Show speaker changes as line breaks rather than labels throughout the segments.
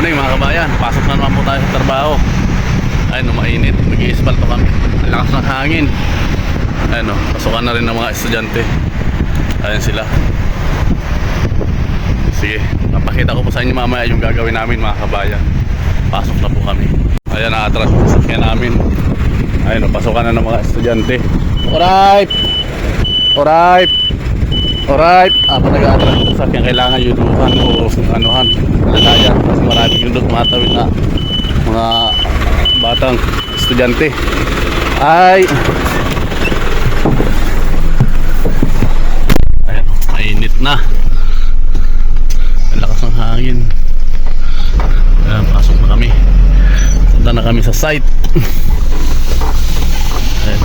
morning mga kabayan. Pasok na naman po tayo sa trabaho. Ayun, no, mainit. Mag-iispalto kami. Ang lakas ng hangin. Ayun, no, pasukan na rin ng mga estudyante. Ayun sila. Sige, papakita ko po sa inyo mamaya yung gagawin namin mga kabayan. Pasok na po kami. Ayan, na-atras yung sasakyan namin. Ayun, no, pasukan na ng mga estudyante. Alright! Alright! Alright, ah, pag nag-aatras yung sasakyan, kailangan yuduhan o anuhan, nalalayan. Kasi maraming yung tumatawid na mga batang estudyante. Ay! Ayan, mainit na. Lakas ng hangin. Ayan, pasok na kami. Punta na kami sa site. Ayan.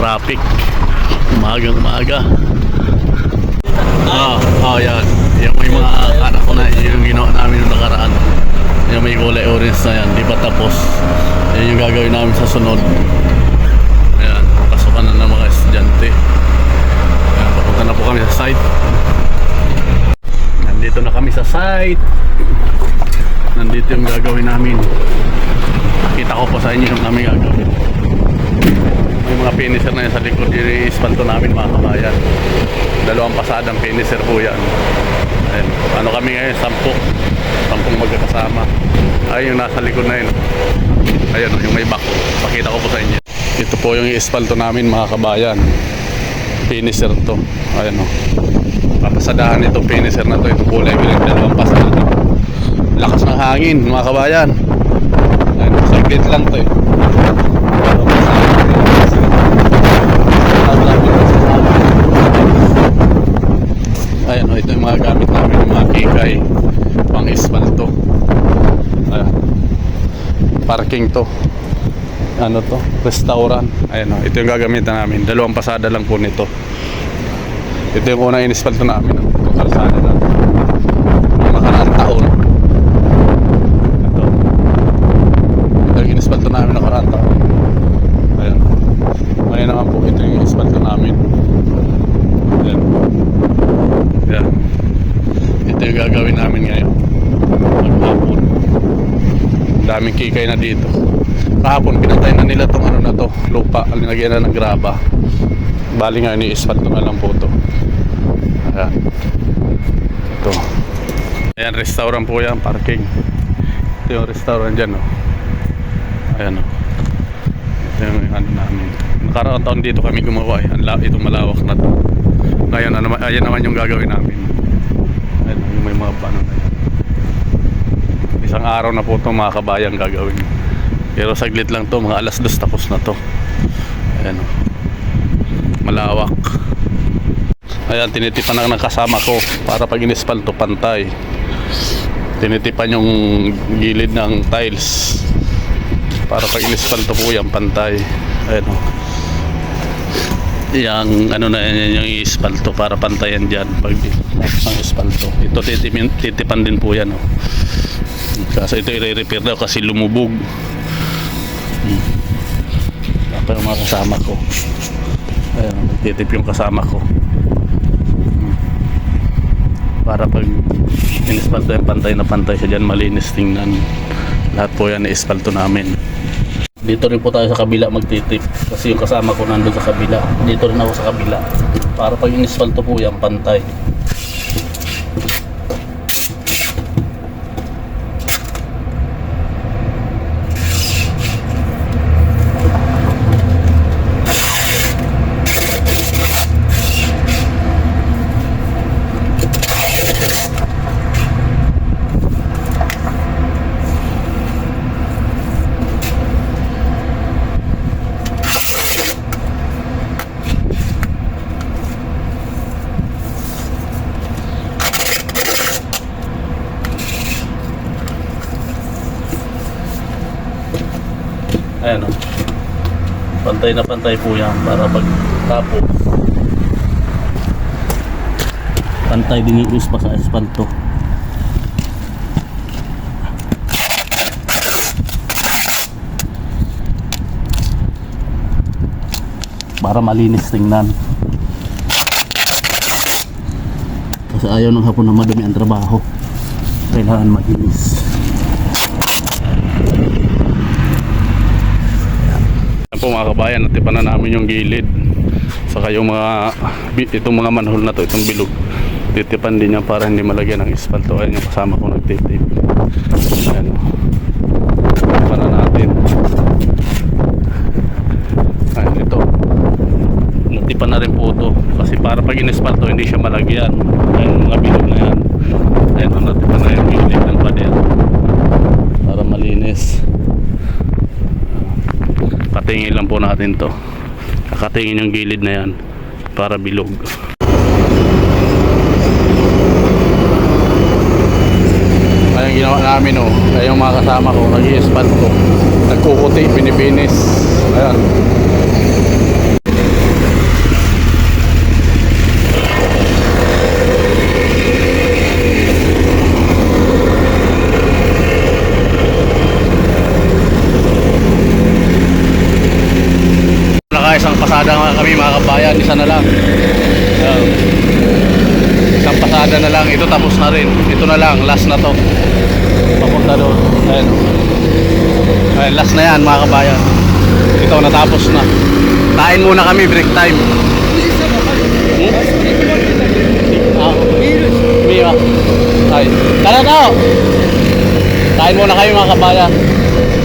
Traffic. Umaga, umaga. Ah, oh, yan. Yung may mga anak ko na, yung ginawa namin yung nakaraan. Yung may kulay orange na yan, di pa tapos. Yan yung gagawin namin sa sunod. Ayan, pasukan na ng mga estudyante. Ayan, papunta na po kami sa site. Nandito na kami sa site. Nandito yung gagawin namin. Kita ko pa sa inyo yung namin gagawin. May mga finisher na yan sa likod. I-ispalto namin mga kabayan. Dalawang pasadang finisher po yan. Ayan. Ano kami ngayon? Sampu. Sampung magkakasama. Ayun yung nasa likod na yun. Ayun yung may back. Pakita ko po sa inyo. Ito po yung i-ispalto namin mga kabayan. Finisher to. Ayan o. Papasadahan itong finisher na to. Ito kulay bilang dalawang pasada. Lakas ng hangin mga kabayan. Ayun, saglit lang to eh. Ayan, oh, ito yung mga gamit namin, yung mga kikay, pang espalto. Ayan. Parking to. Ano to? Restaurant. Ayan, oh, ito yung gagamitan namin. Dalawang pasada lang po nito. Ito yung unang inispalto namin. oh. Itong kalsada na. Yung nakaraang taon. Ito. Ito yung inispalto namin nakaraang taon. Ayan. Ngayon naman po, ito yung inispalto namin. Ayan. Yan. Ito yung gagawin namin ngayon. Maghapon. Daming kikay na dito. Kahapon, pinatay na nila tong ano na to, lupa. Alinagyan na ng graba. Bali nga, ni-asphalt na lang po to. Ayan. Ito. Ayan, restaurant po yan, parking. Ito yung restaurant dyan, oh. Ayan, oh. Ito yung ano namin. Nakaraang taon dito kami gumawa, eh. Itong malawak na to. Ngayon, ano, ayan naman yung gagawin namin. Yung may mga paano na. Isang araw na po ito mga kabayan gagawin. Pero saglit lang to, mga alas dos tapos na to. Ayan o. Malawak. Ayan, tinitipan na ng kasama ko para pag inispal to pantay. Tinitipan yung gilid ng tiles. Para pag inispal to po yan, pantay. Ayan o yung ano na yan yung ispalto para pantayan dyan. Pag ang ispalto. Ito titipan, titipan din po yan oh. kasi ito i-repair daw kasi lumubog. Hmm. pa yung mga kasama ko. Ayun titip yung kasama ko. Hmm. para pag inispalto yung pantay na pantay siya dyan malinis tingnan. Lahat po yan ispalto namin dito rin po tayo sa kabila magtitip kasi yung kasama ko nandun sa kabila. Dito rin ako sa kabila. Para pag inisfalto po yan pantay ayan o pantay na pantay po yan para pag tapos pantay dinius pa sa espalto para malinis tingnan. Kasi ayaw ng hapon na madumi ang trabaho. Kailangan malinis. Po mga kabayan, natipan na namin yung gilid. Saka yung mga, itong mga manhole na to, itong bilog. Titipan din yan para hindi malagyan ng espalto. Ayan yung kasama ko nagtitip. Ayan o. Titipan na natin. Ayan ito. Natipan na rin po ito. Kasi para pag in-espalto, hindi siya malagyan. Ayan mga bilog na yan. Ayan o, natipan na yung gilid ng pader. Para malinis. Katingin lang po natin to. Kakatingin yung gilid na yan para bilog. Ayun ginawa namin oh. Ay yung mga kasama ko, nag-i-espal ko. Nagkukuti, binibinis. Ayan. Pasada nga kami mga kabayan, isa na lang. Ayan. Isang pasada na lang, ito tapos na rin. Ito na lang, last na to. Papunta doon. Ayan. Ayan, last na yan mga kabayan. Ito, natapos na. Kain muna kami, break time. Hmm? Ah, Mira. Tara tao. Kain muna kayo mga kabayan.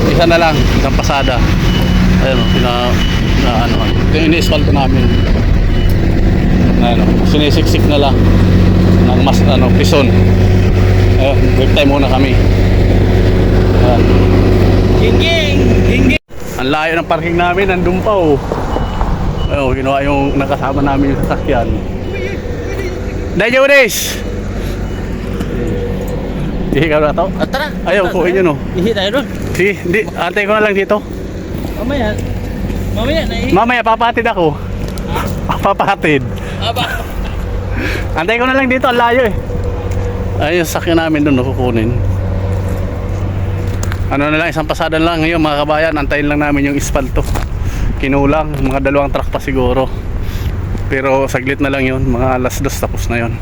Isa na lang, isang pasada. Ayun, oh, pina, na ano, ito yung ini-asphalt namin. Na ano, sinisiksik na lang ng mas ano, pison. Ayun, break time muna kami. Ayan.
Gingging! Gingging!
Ang layo ng parking namin, nandun pa oh. Ayun, ginawa yung nakasama namin yung sasakyan. Dahil yung Unis! Ihi ka na to?
Ah, tara!
Ayaw, kuhin yun oh.
Ihi tayo doon.
Si, hindi, antay ko na lang dito.
Mamaya. Mamaya na.
Mamaya, papatid ako. Papatid.
Aba.
Antay ko na lang dito, ang layo eh. Ay, yung sakyan namin doon, nakukunin. Ano na lang, isang pasada lang ngayon mga kabayan, antayin lang namin yung ispalto. Kinulang, mga dalawang truck pa siguro. Pero saglit na lang yun, mga alas dos tapos na yun.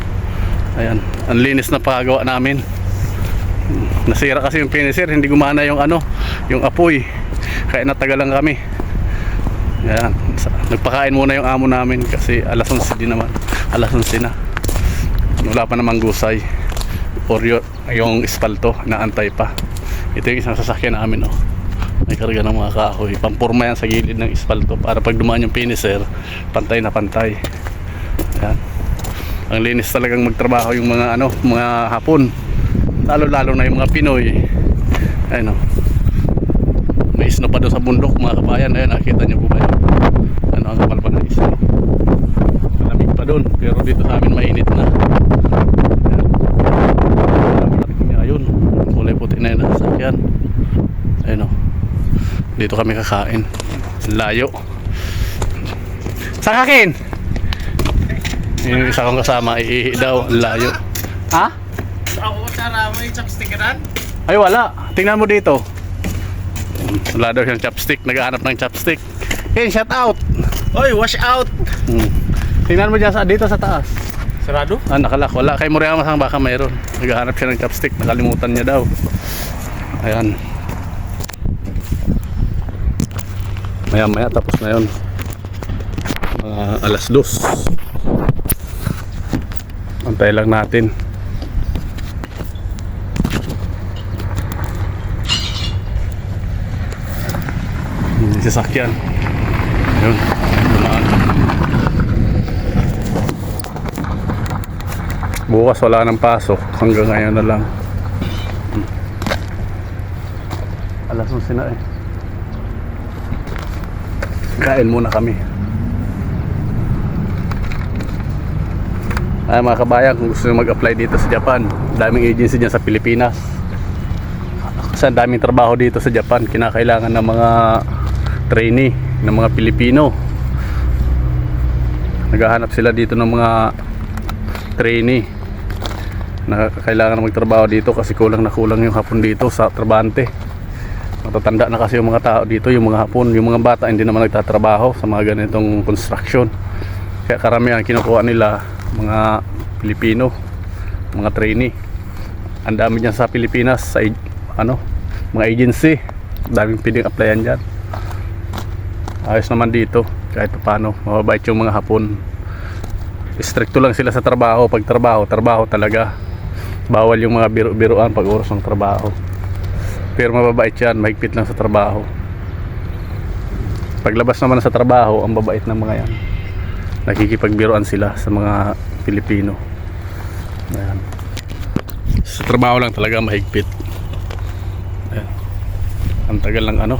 Ayan, ang linis na paggawa namin. Nasira kasi yung finisher, hindi gumana yung ano, yung apoy. Kaya natagal lang kami. Ayan, nagpakain muna yung amo namin kasi alas 11 din naman. Alas 11 na. Wala pa namang gusay. Or yung espalto, naantay pa. Ito yung isang sasakyan namin, oh. May karga ng mga kahoy. Pampurma yan sa gilid ng espalto para pag dumaan yung finisher, pantay na pantay. Ayan. Ang linis talagang magtrabaho yung mga ano, mga hapon. Lalo-lalo na yung mga Pinoy. Ayun, oh. Snow pa doon sa bundok mga kabayan. Ayun, nakita niyo po ba yun? Ano ang kapal pa ng snow. Malamig pa doon. Pero dito sa amin mainit na. Ayan. Ayun. Kulay puti na yun ang sasakyan. Ayun o. Dito kami kakain. Layo. Saan kakin? Yung isa kong kasama, iihi daw. Layo. Ha?
Ako tara, may chopstick ka
Ay wala. Tingnan mo dito. Wala daw siyang chopstick. Naghahanap ng chopstick. Hey, shout out.
Oy, wash out!
Hmm. Tingnan mo dyan sa, dito sa taas.
Sarado?
Ah, nakalak. Wala. Kay Moriama sang baka mayroon. Naghahanap siya ng chopstick. Nakalimutan niya daw. Ayan. Maya maya tapos na yun. Mga alas dos. Antay lang natin. Hindi sasakyan. Ayun. Dumaan. Bukas wala nang pasok. Hanggang ngayon na lang. Alas 11 na eh. Kain muna kami. Ay mga kabayan, kung gusto nyo mag-apply dito sa Japan, daming agency dyan sa Pilipinas. Kasi daming trabaho dito sa Japan, kinakailangan ng mga trainee, ng mga Pilipino. Naghahanap sila dito ng mga trainee na kailangan magtrabaho dito kasi kulang na kulang yung hapon dito sa trabante. Matatanda na kasi yung mga tao dito, yung mga hapon, yung mga bata hindi naman nagtatrabaho sa mga ganitong construction. Kaya karamihan kinukuha nila mga Pilipino, mga trainee. Ang dami dyan sa Pilipinas, sa ano, mga agency. Daming pwedeng applyan dyan. Ayos naman dito, kahit paano, mababait yung mga hapon. Stricto lang sila sa trabaho. Pag trabaho, trabaho talaga. Bawal yung mga biro-biroan pag oras ng trabaho. Pero mababait yan, mahigpit lang sa trabaho. Paglabas naman sa trabaho, ang babait ng mga yan. Nakikipagbiroan sila sa mga Pilipino. Ayan. Sa trabaho lang talaga mahigpit. Ayan. Ang tagal ng ano,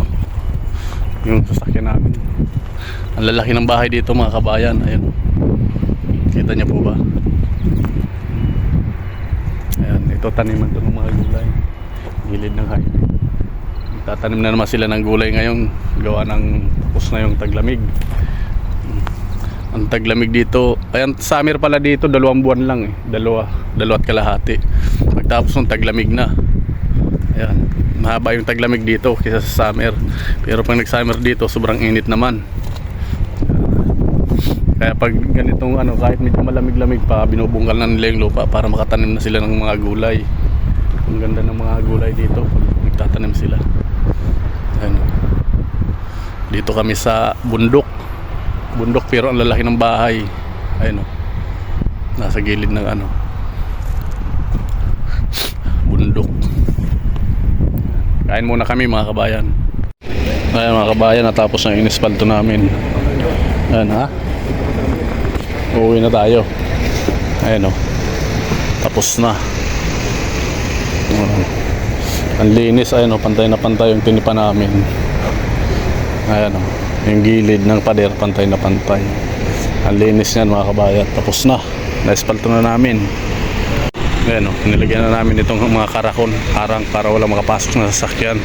yung sasakyan namin. Ang lalaki ng bahay dito mga kabayan. Ayan. Kita niyo po ba? Ayan, ito taniman to ng mga gulay. Gilid ng highway. Tatanim na naman sila ng gulay ngayon. Gawa ng tapos na yung taglamig. Ang taglamig dito, ayan, summer pala dito, dalawang buwan lang eh. Dalawa, dalawa't kalahati. Pagtapos ng taglamig na. Ayan, mahaba yung taglamig dito kaysa sa summer. Pero pag nag-summer dito, sobrang init naman. Kaya pag ganitong ano, kahit medyo malamig-lamig pa, binubungkal na nila yung lupa para makatanim na sila ng mga gulay. Ang ganda ng mga gulay dito nagtatanim sila. Ayan. Dito kami sa bundok. Bundok pero ang lalaki ng bahay. Ayun o. Nasa gilid ng ano. Bundok. Kain muna kami mga kabayan. Ayan mga kabayan, natapos na yung inispalto namin. Ayan ha. Uuwi na tayo. Ayan o. Tapos na. Ang linis, ayan o. Pantay na pantay yung tinipa namin. Ayan o. Yung gilid ng pader, pantay na pantay. Ang linis niyan mga kabayan. Tapos na. Naispalto na namin. Ayan o. Nilagyan na namin itong mga karakon. Harang para wala makapasok na sasakyan.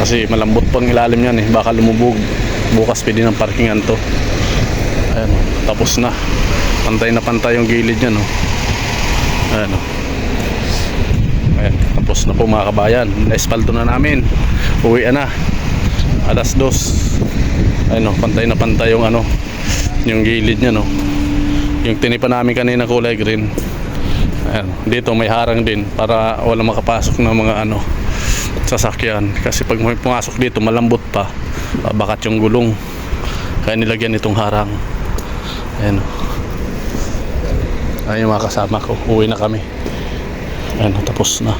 Kasi malambot pang ilalim yan eh. Baka lumubog. Bukas pwede ng parkingan to. Ayan o. Tapos na. Pantay na pantay yung gilid niya no. Ayan o. Ayan. Tapos na po mga kabayan. Naispalto na namin. Uwi na. Alas dos. Ayan o. Pantay na pantay yung ano. Yung gilid niya no. Yung tinipa namin kanina kulay green. Ayan. Dito may harang din para wala makapasok ng mga ano sasakyan. Kasi pag may pumasok dito malambot pa. Bakat yung gulong. Kaya nilagyan itong harang. Ayan. Ayan yung mga kasama ko. Uwi na kami. Ayan, tapos na.